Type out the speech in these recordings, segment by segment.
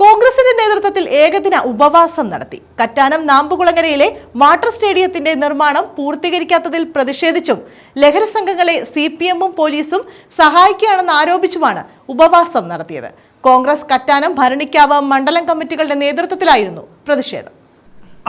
കോൺഗ്രസിന്റെ നേതൃത്വത്തിൽ ഏകദിന ഉപവാസം നടത്തി. കറ്റാനം നാമ്പുകുളങ്ങരയിലെ വാട്ടർ സ്റ്റേഡിയത്തിന്റെ നിർമ്മാണം പൂർത്തീകരിക്കാത്തതിൽ പ്രതിഷേധിച്ചും ലഹരി സംഘങ്ങളെ സി പി എമ്മും പോലീസും സഹായിക്കുകയാണെന്ന് ആരോപിച്ചുമാണ് ഉപവാസം നടത്തിയത്. കോൺഗ്രസ് കറ്റാനം ഭരണിക്കാവ് മണ്ഡലം കമ്മിറ്റികളുടെ നേതൃത്വത്തിലായിരുന്നു പ്രതിഷേധം.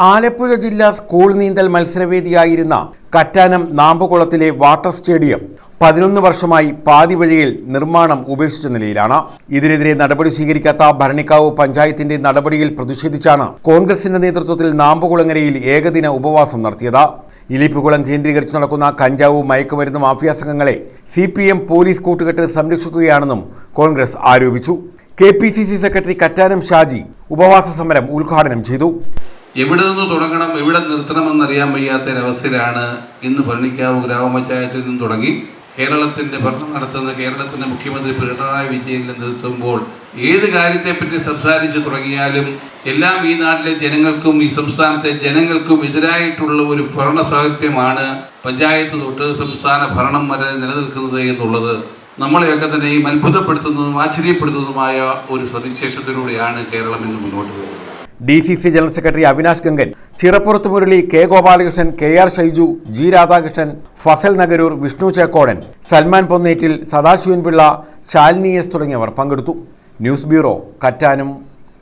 ആലപ്പുഴ ജില്ലാ സ്കൂൾ നീന്തൽ മത്സരവേദിയായിരുന്ന കറ്റാനം നാമ്പുകുളത്തിലെ വാട്ടർ സ്റ്റേഡിയം പതിനൊന്ന് വർഷമായി പാതി വഴിയിൽ നിർമ്മാണം ഉപേക്ഷിച്ച നിലയിലാണ്. ഇതിനെതിരെ നടപടി സ്വീകരിക്കാത്ത ഭരണിക്കാവ് പഞ്ചായത്തിന്റെ നടപടിയിൽ പ്രതിഷേധിച്ചാണ് കോൺഗ്രസിന്റെ നേതൃത്വത്തിൽ നാമ്പുകുളങ്ങരയിൽ ഏകദിന ഉപവാസം നടത്തിയത്. ഇലിപ്പുകുളം കേന്ദ്രീകരിച്ച് നടക്കുന്ന കഞ്ചാവ് മയക്കുമരുന്ന് മാഫിയ സംഘങ്ങളെ സി പി എം പോലീസ് കൂട്ടുകെട്ട് സംരക്ഷിക്കുകയാണെന്നും കോൺഗ്രസ് ആരോപിച്ചു. K P C C secretary Kattanam Shaji ഉപവാസ സമരം ഉദ്ഘാടനം ചെയ്തു. എവിടെ നിന്ന് തുടങ്ങണം എവിടെ നിർത്തണമെന്നറിയാൻ വയ്യാത്ത ഒരവസ്ഥയിലാണ് ഇന്ന് ഭരണിക്കാവ് ഗ്രാമപഞ്ചായത്തിൽ നിന്ന് തുടങ്ങി കേരളത്തിന്റെ ഭരണം നടത്തുന്ന കേരളത്തിന്റെ മുഖ്യമന്ത്രി പിണറായി വിജയനിൽ നിർത്തുമ്പോൾ ഏത് കാര്യത്തെപ്പറ്റി സംസാരിച്ച് തുടങ്ങിയാലും എല്ലാം ഈ നാട്ടിലെ ജനങ്ങൾക്കും ഈ സംസ്ഥാനത്തെ ജനങ്ങൾക്കും എതിരായിട്ടുള്ള ഒരു ഭരണ സാഹിത്യമാണ് പഞ്ചായത്ത് തൊട്ട് സംസ്ഥാന ഭരണം വരെ നിലനിൽക്കുന്നത് എന്നുള്ളത്. നമ്മളെയൊക്കെ തന്നെയും അത്ഭുതപ്പെടുത്തുന്നതും ആശ്ചര്യപ്പെടുത്തുന്നതുമായ ഒരു സവിശേഷത്തിലൂടെയാണ് കേരളം ഇന്ന് മുന്നോട്ട് പോകുന്നത്. D C C general secretary Avinash Gangan Chirappurath Murali K Gopalakrishnan K R Shaiju G Radhakrishnan Fazal Nagaroor Vishnu Chekkodan Salman Ponnettil Sadasivanpillai Shalini S തുടങ്ങിയവർ പങ്കെടുത്തു. News bureau Kattanam.